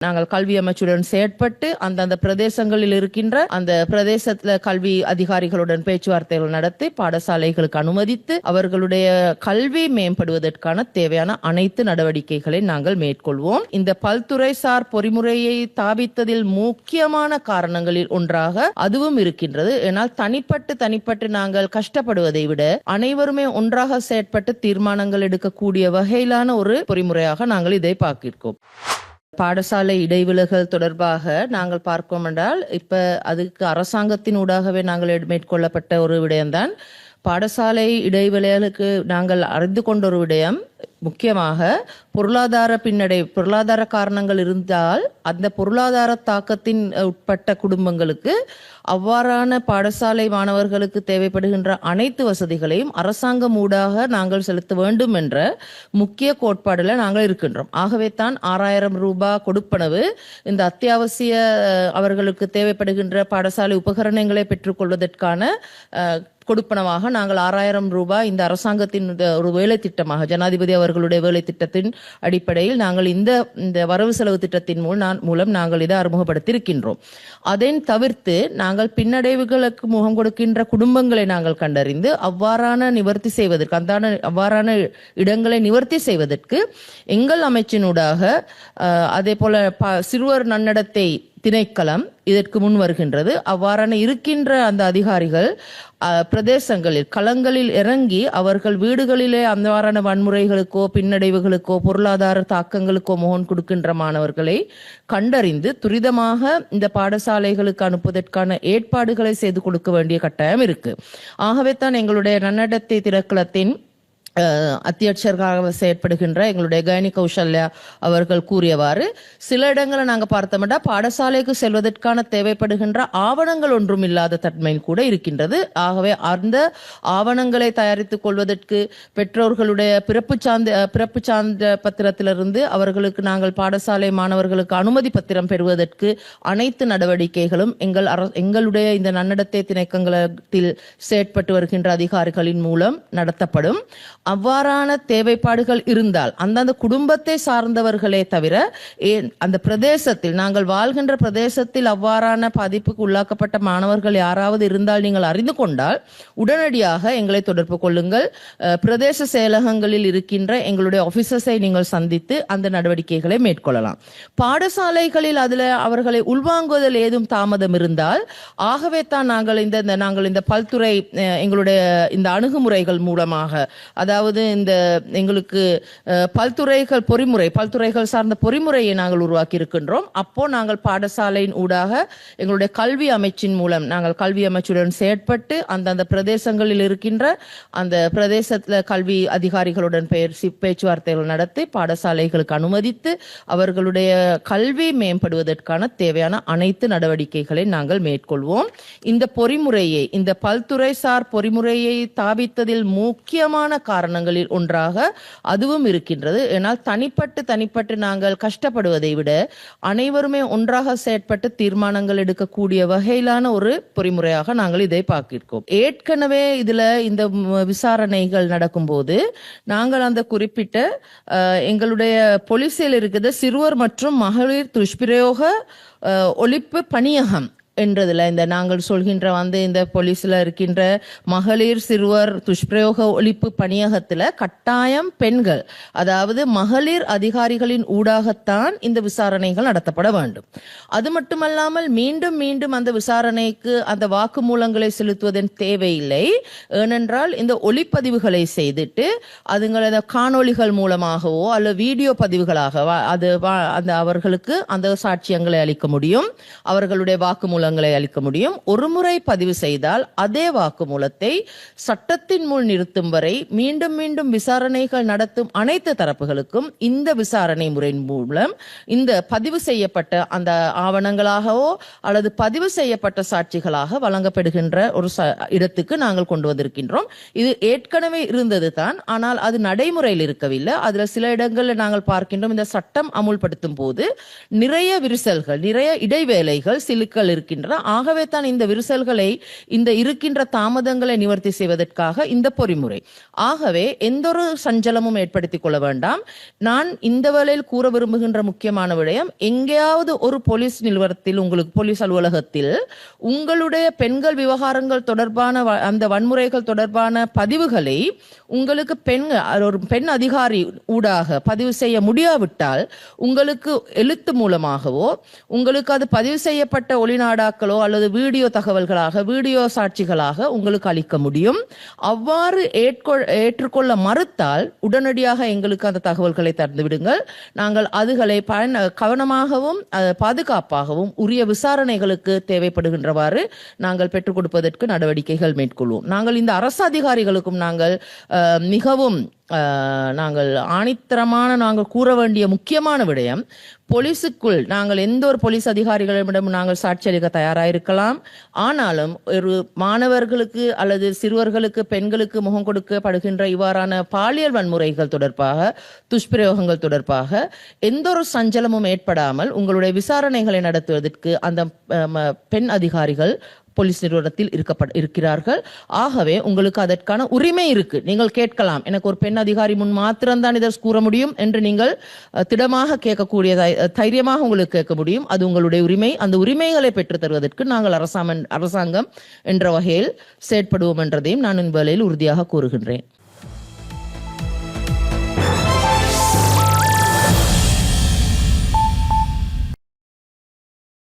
நாங்கள் கல்வி அமைச்சுடன் செயற்பட்டு அந்தந்த பிரதேசங்களில் இருக்கின்ற அந்த பிரதேசத்துல கல்வி அதிகாரிகளுடன் பேச்சுவார்த்தைகள் நடத்தி பாடசாலைகளுக்கு அனுமதித்து அவர்களுடைய கல்வி மேம்படுவதற்கான தேவையான அனைத்து நடவடிக்கைகளை நாங்கள் மேற்கொள்வோம். இந்த பல்துறை சார் பொறிமுறையை தாபித்ததில் முக்கியமான காரணங்களில் ஒன்றாக அதுவும் இருக்கின்றது. ஏனால் தனிப்பட்டு தனிப்பட்டு நாங்கள் கஷ்டப்படுவதை விட அனைவருமே ஒன்றாக செயற்பட்டு தீர்மானங்கள் எடுக்கக்கூடிய வகையிலான ஒரு பொறிமுறையாக நாங்கள் இதை பார்க்கிறோம் பாடசாலை இடைவிலகல் தொடர்பாக நாங்கள் பார்ப்போம் என்றால் இப்ப அதுக்கு அரசாங்கத்தின் ஊடாகவே நாங்கள் மேற்கொள்ளப்பட்ட ஒரு விடயம்தான். பாடசாலை இடைவெளிகளுக்கு நாங்கள் அறிந்து கொண்ட ஒரு விடயம். முக்கியமாக பொருளாதார பின்னடை பொருளாதார காரணங்கள் இருந்தால் அந்த பொருளாதார தாக்கத்தின் உட்பட்ட குடும்பங்களுக்கு அவ்வாறான பாடசாலை மாணவர்களுக்கு தேவைப்படுகின்ற அனைத்து வசதிகளையும் அரசாங்கம் ஊடாக நாங்கள் செலுத்த வேண்டும் என்ற முக்கிய கோட்பாடுல நாங்கள் இருக்கின்றோம். ஆகவே தான் ஆறாயிரம் ரூபாய் கொடுப்பனவு இந்த அத்தியாவசிய அவர்களுக்கு தேவைப்படுகின்ற பாடசாலை உபகரணங்களை பெற்றுக்கொள்வதற்கான கொடுப்பனவாக நாங்கள் ஆறாயிரம் ரூபாய் இந்த அரசாங்கத்தின் இந்த ஒரு வேலை திட்டமாக ஜனாதிபதி அவர்களுடைய வேலை திட்டத்தின் அடிப்படையில் நாங்கள் இந்த இந்த வரவு செலவு திட்டத்தின் மூலம் நான் மூலம் நாங்கள் இதை அறிமுகப்படுத்தியிருக்கின்றோம். அதை தவிர்த்து நாங்கள் பின்னடைவுகளுக்கு முகம் கொடுக்கின்ற குடும்பங்களை நாங்கள் கண்டறிந்து அவ்வாறான நிவர்த்தி செய்வதற்கு அந்த அவ்வாறான இடங்களை நிவர்த்தி செய்வதற்கு எங்கள் அமைச்சினூடாக அதே போல ப- சிறுவர் நன்னடத்தை திணைக்களம் இதற்கு முன் வருகின்றது. அவ்வாறான இருக்கின்ற அந்த அதிகாரிகள் பிரதேசங்களில் களங்களில் இறங்கி அவர்கள் வீடுகளிலே அந்தவாறான வன்முறைகளுக்கோ பின்னடைவுகளுக்கோ பொருளாதார தாக்கங்களுக்கோ முகம் கொடுக்கின்ற மாணவர்களை கண்டறிந்து துரிதமாக இந்த பாடசாலைகளுக்கு அனுப்புவதற்கான ஏற்பாடுகளை செய்து கொடுக்க வேண்டிய கட்டாயம் இருக்கு. ஆகவே தான் எங்களுடைய நன்னடத்தை திரைக்களத்தின் அத்தியட்சர்களாக செயற்படுகின்ற எங்களுடைய கயனி கௌசல்யா அவர்கள் கூறியவாறு சில இடங்களை நாங்கள் பார்த்தோம்னா பாடசாலைக்கு செல்வதற்கான தேவைப்படுகின்ற ஆவணங்கள் ஒன்றும் இல்லாத தன்மையும் கூட இருக்கின்றது. ஆகவே அந்த ஆவணங்களை தயாரித்துக் கொள்வதற்கு பெற்றோர்களுடைய பிறப்பு சார்ந்த பிறப்பு சார்ந்த பத்திரத்திலிருந்து அவர்களுக்கு நாங்கள் பாடசாலை மாணவர்களுக்கு அனுமதி பத்திரம் பெறுவதற்கு அனைத்து நடவடிக்கைகளும் எங்கள் எங்களுடைய இந்த நன்னடத்தை திணைக்கங்களத்தில் செயற்பட்டு வருகின்ற அதிகாரிகளின் மூலம் நடத்தப்படும். அவ்வாறான தேவைப்பாடுகள் இருந்தால் அந்தந்த குடும்பத்தை சார்ந்தவர்களே தவிர ஏன் அந்த பிரதேசத்தில் நாங்கள் வாழ்கின்ற பிரதேசத்தில் அவ்வாறான பாதிப்புக்கு உள்ளாக்கப்பட்ட மாணவர்கள் யாராவது இருந்தால் நீங்கள் அறிந்து கொண்டால் உடனடியாக எங்களை தொடர்பு கொள்ளுங்கள். பிரதேச செயலகங்களில் இருக்கின்ற எங்களுடைய ஆபீசர்ஸை நீங்கள் சந்தித்து அந்த நடவடிக்கைகளை மேற்கொள்ளலாம். பாடசாலைகளில் அதில் அவர்களை உள்வாங்குவதில் ஏதும் தாமதம் இருந்தால் ஆகவே தான் நாங்கள் இந்த இந்த- நாங்கள் இந்த பல்துறை எங்களுடைய இந்த அணுகுமுறைகள் மூலமாக அதாவது இந்த எங்களுக்கு பல்துறைகள் பொறிமுறை பல்துறைகள் சார்ந்த பொறிமுறையை நாங்கள் உருவாக்கி இருக்கின்றோம் அப்போ நாங்கள் பாடசாலையின் ஊடாக எங்களுடைய கல்வி அமைச்சின் மூலம் நாங்கள் கல்வி அமைச்சுடன் செயற்பட்டு அந்தந்த பிரதேசங்களில் இருக்கின்ற அந்த பிரதேசத்தில் கல்வி அதிகாரிகளுடன் பேசி பேச்சுவார்த்தைகள் நடத்தி பாடசாலைகளுக்கு அனுமதித்து அவர்களுடைய கல்வி மேம்படுவதற்கான தேவையான அனைத்து நடவடிக்கைகளை நாங்கள் மேற்கொள்வோம். இந்த பொறிமுறையை இந்த பல்துறை சார் பொறிமுறையை தாபித்ததில் முக்கியமான காரணங்களில் ஒன்றாக அதுவும் இருக்கின்றது. ஏனால் தனிப்பட்டு தனிப்பட்டு நாங்கள் கஷ்டப்படுவதை விட அனைவருமே ஒன்றாக செயற்பட்டு தீர்மானங்கள் எடுக்கக்கூடிய வகையிலான ஒரு பொறிமுறையாக நாங்கள் இதை பார்க்கிறோம் ஏற்கனவே இதுல இந்த விசாரணைகள் நடக்கும்போது நாங்கள் அந்த குறிப்பிட்ட எங்களுடைய பொலிசியில் இருக்கிற சிறுவர் மற்றும் மகளிர் துஷ்பிரயோக ஒழிப்பு பணியகம் என்றதில் இந்த நாங்கள் சொல்கின்ற வந்து இந்த போலீஸில் இருக்கின்ற மகளிர் சிறுவர் துஷ்பிரயோக ஒழிப்பு பணியகத்தில் கட்டாயம் பெண்கள் அதாவது மகளிர் அதிகாரிகளின் ஊடாகத்தான் இந்த விசாரணைகள் நடத்தப்பட வேண்டும். அது மட்டுமல்லாமல் மீண்டும் மீண்டும் அந்த விசாரணைக்கு அந்த வாக்குமூலங்களை செலுத்துவதன் தேவையில்லை. ஏனென்றால் இந்த ஒளிப்பதிவுகளை செய்துட்டு அதுங்கள காணொளிகள் மூலமாகவோ அல்லது வீடியோ பதிவுகளாகவா அது வா- அந்த அவர்களுக்கு அந்த சாட்சியங்களை அளிக்க முடியும். அவர்களுடைய வாக்குமூலம் வாக்குமூலங்களை அளிக்க முடியும். ஒரு முறை பதிவு செய்தால் அதே வாக்குமூலத்தை சட்டத்தின் முன் நிறுத்தும் வரை மீண்டும் மீண்டும் விசாரணைகள் நடத்தும் அனைத்து தரப்புகளுக்கும் இந்த விசாரணை முறை மூலம் இந்த பதிவு செய்யப்பட்ட அந்த ஆவணங்களாகவோ அல்லது பதிவு செய்யப்பட்ட சாட்சிகளாக வழங்கப்படுகின்ற ஒரு ச- இடத்துக்கு நாங்கள் கொண்டு வந்திருக்கின்றோம். இது ஏற்கனவே இருந்தது தான். ஆனால் அது நடைமுறையில் இருக்கவில்லை. அதுல சில இடங்களில் நாங்கள் பார்க்கின்றோம். இந்த சட்டம் அமுல்படுத்தும் போது நிறைய விரிசல்கள் நிறைய இடைவேளைகள் சிலுக்கள் இருக்கின்றன. இருக்கின்றன. ஆகவே தான் இந்த விரிசல்களை இந்த இருக்கின்ற தாமதங்களை நிவர்த்தி செய்வதற்காக இந்த பொறிமுறை. ஆகவே எந்த ஒரு சஞ்சலமும் ஏற்படுத்திக் கொள்ள வேண்டாம். நான் இந்த வேளையில் கூற விரும்புகின்ற முக்கியமான விடயம் எங்கேயாவது ஒரு போலீஸ் நிறுவனத்தில் உங்களுக்கு போலீஸ் அலுவலகத்தில் உங்களுடைய பெண்கள் விவகாரங்கள் தொடர்பான அந்த வன்முறைகள் தொடர்பான பதிவுகளை உங்களுக்கு பெண் ஒரு பெண் அதிகாரி ஊடாக பதிவு செய்ய முடியாவிட்டால் உங்களுக்கு எழுத்து மூலமாகவோ உங்களுக்கு அது பதிவு செய்யப்பட்ட ஒளிநாடாக்களோ அல்லது வீடியோ தகவல்களாக வீடியோ சாட்சிகளாக உங்களுக்கு அளிக்க முடியும். அவ்வாறு ஏற்றுக்கொள்ள மறுத்தால் உடனடியாக எங்களுக்கு அந்த தகவல்களை தந்து விடுங்கள். நாங்கள் அதுகளை பயன் கவனமாகவும் பாதுகாப்பாகவும் உரிய விசாரணைகளுக்கு தேவைப்படுகின்றவாறு நாங்கள் பெற்றுக் கொடுப்பதற்கு நடவடிக்கைகள் மேற்கொள்வோம். நாங்கள் இந்த அரசு அதிகாரிகளுக்கும் நாங்கள் மிகவும் நாங்கள் ஆணித்தரமான நாங்கள் கூற வேண்டிய முக்கியமான விடயம் போலீஸுக்குள் நாங்கள் எந்த ஒரு போலீஸ் அதிகாரிகளிடம் நாங்கள் சாட்சி அளிக்க தயாராயிருக்கலாம். ஆனாலும் ஒரு மாணவர்களுக்கு அல்லது சிறுவர்களுக்கு பெண்களுக்கு முகம் கொடுக்கப்படுகின்ற இவ்வாறான பாலியல் வன்முறைகள் தொடர்பாக துஷ்பிரயோகங்கள் தொடர்பாக எந்த ஒரு சஞ்சலமும் ஏற்படாமல் உங்களுடைய விசாரணைகளை நடத்துவதற்கு அந்த பெண் அதிகாரிகள் போலீஸ் நிறுவனத்தில் இருக்கப்பட இருக்கிறார்கள். ஆகவே உங்களுக்கு அதற்கான உரிமை இருக்கு. நீங்கள் கேட்கலாம். எனக்கு ஒரு பெண் அதிகாரி முன் மாத்திரம்தான் இதை கூற முடியும் என்று நீங்கள் திடமாக கேட்கக்கூடிய தை- தைரியமாக உங்களுக்கு கேட்க முடியும். அது உங்களுடைய உரிமை. அந்த உரிமைகளை பெற்றுத் தருவதற்கு நாங்கள் அரசாங்கம் அரசாங்கம் என்ற வகையில் செயற்படுவோம் என்றதையும் நான் இந்த வேலையில் உறுதியாக கூறுகின்றேன்.